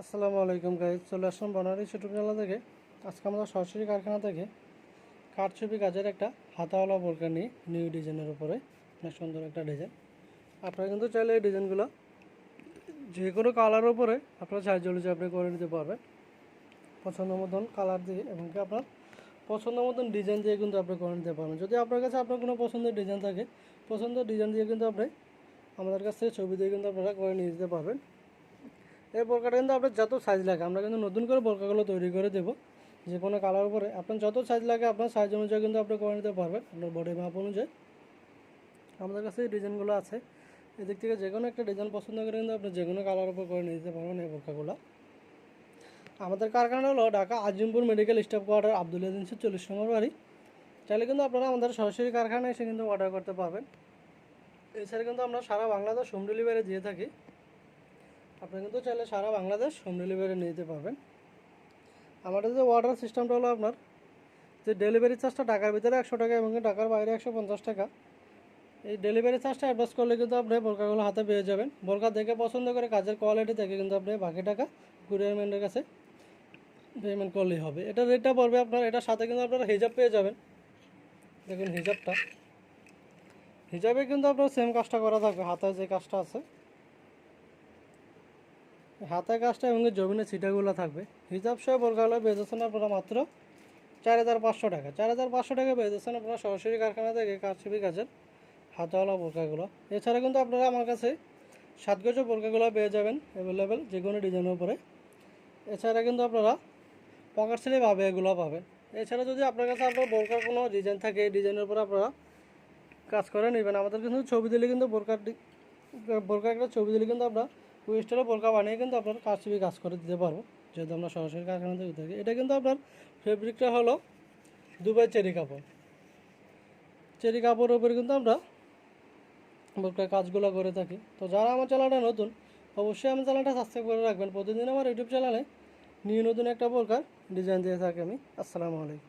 আসসালামু আলাইকুম গাইজ চলে আসলাম বনারি ছোটবেলা থেকে। আজকে আমরা সরাসরি কারখানা থেকে কাঠছবি কাজের একটা হাতাওয়ালা বোরকা নিয়ে নিউ ডিজাইনের উপরে। অনেক সুন্দর একটা ডিজাইন আপনারা কিন্তু চাইলে এই ডিজাইনগুলো যে কোনো কালারের উপরে আপনার সাইজ অনুযায়ী আপনি করে নিতে পারবেন। পছন্দ মতন কালার দিয়ে এবং কি আপনার পছন্দ মতন ডিজাইন দিয়ে কিন্তু আপনি করে নিতে পারবেন। যদি আপনার কাছে আপনার কোনো পছন্দের ডিজাইন থাকে, পছন্দের ডিজাইন দিয়ে কিন্তু আপনি আমাদের কাছ থেকে ছবি দিয়ে কিন্তু আপনারা করে নিয়ে যেতে পারবেন। এই বোরকাটা কিন্তু আপনার যত সাইজ লাগে, আমরা কিন্তু নতুন করে বোরকাগুলো তৈরি করে দেবো। যে কোনো কালার উপরে। আপনার যত সাইজ লাগে, আপনার সাইজ অনুযায়ী কিন্তু আপনি করে নিতে পারবেন। আপনার বডি মাপ অনুযায়ী। আমাদের কাছে এই ডিজাইনগুলো আছে। এদিক থেকে যে কোনো একটা ডিজাইন পছন্দ করে কিন্তু আপনি যে কোনো কালার উপর করে নিতে পারবেন এই বোরকাগুলো। আমাদের কারখানা হলো Dhaka Azimpur medical staff quarter Abdul agency চল্লিশ নম্বর বাড়ি। চাইলে কিন্তু আপনারা আমাদের সরাসরি কারখানায় এসে কিন্তু অর্ডার করতে পারবেন। এছাড়া কিন্তু আমরা সারা বাংলাদেশ হোম ডেলিভারি দিয়ে থাকি। আপনি কিন্তু চাইলে সারা বাংলাদেশ হোম ডেলিভারি নিতে পারবেন। আমাদের যে অর্ডার সিস্টেমটা হলো আপনার, যে ডেলিভারি চার্জটা টাকার ভিতরে একশো টাকা এবং টাকার বাইরে একশো পঞ্চাশ টাকা, এই ডেলিভারি চার্জটা অ্যাডভান্স করলে কিন্তু আপনি বোরকাগুলো হাতে পেয়ে যাবেন। বোরকা দেখে পছন্দ করে কাজের কোয়ালিটি দেখে কিন্তু আপনি বাকি টাকা কুরিয়ারম্যানের কাছে পেমেন্ট করলেই হবে। এটা রেটটা পড়বে আপনার, এটার সাথে কিন্তু আপনারা হিজাব পেয়ে যাবেন। দেখুন হিজাবটা। হিজাবে কিন্তু আপনার সেম কাজটা করা থাকবে, হাতে যে কাজটা আছে। হাতে কাজটা এবং জমিনের ছিটাগুলো থাকবে। হিসাব সহ বোরকাগুলো বেঁধেছেন আপনারা মাত্র চার হাজার পাঁচশো টাকা। চার হাজার পাঁচশো টাকা বেঁধেছেন আপনারা সরাসরি কারখানা থেকে কারচুপি কাজের হাতওয়ালা বোরকাগুলো এছাড়া কিন্তু আপনারা আমার কাছে সাত গজ বোরকাগুলো পেয়ে যাবেন অ্যাভেলেবেল যে কোনো ডিজাইনের উপরে। এছাড়া কিন্তু আপনারা পকেট সিলে পাবে এগুলো পাবেন। এছাড়া যদি আপনার কাছে আপনার বোরকার কোনো ডিজাইন থাকে, এই ডিজাইনের উপরে আপনারা কাজ করে নেবেন। আমাদের কিন্তু ছবি দিলে কিন্তু বোরকার ডি- বোরকা একটা ছবি দিলে কিন্তু আমরা কুইস্টারে বোরকা বানিয়ে কিন্তু আপনার ছবি কাজ করে দিতে পারব, যেহেতু আমরা সরাসরি কারখানা থেকে থাকি। এটা কিন্তু আপনার ফেব্রিকটা হলো দুবাই চেরি কাপড়। চেরি কাপড়ের উপরে কিন্তু আমরা বোরকার কাজগুলো করে থাকি। তো যারা আমার চ্যানেলটা নতুন, অবশ্যই আমার চ্যানেলটা সাবস্ক্রাইব করে রাখবেন। প্রতিদিন আমার ইউটিউব চ্যানেলে নিয়ে নতুন একটা বোরকার ডিজাইন দিয়ে থাকি আমি। আসসালামু আলাইকুম।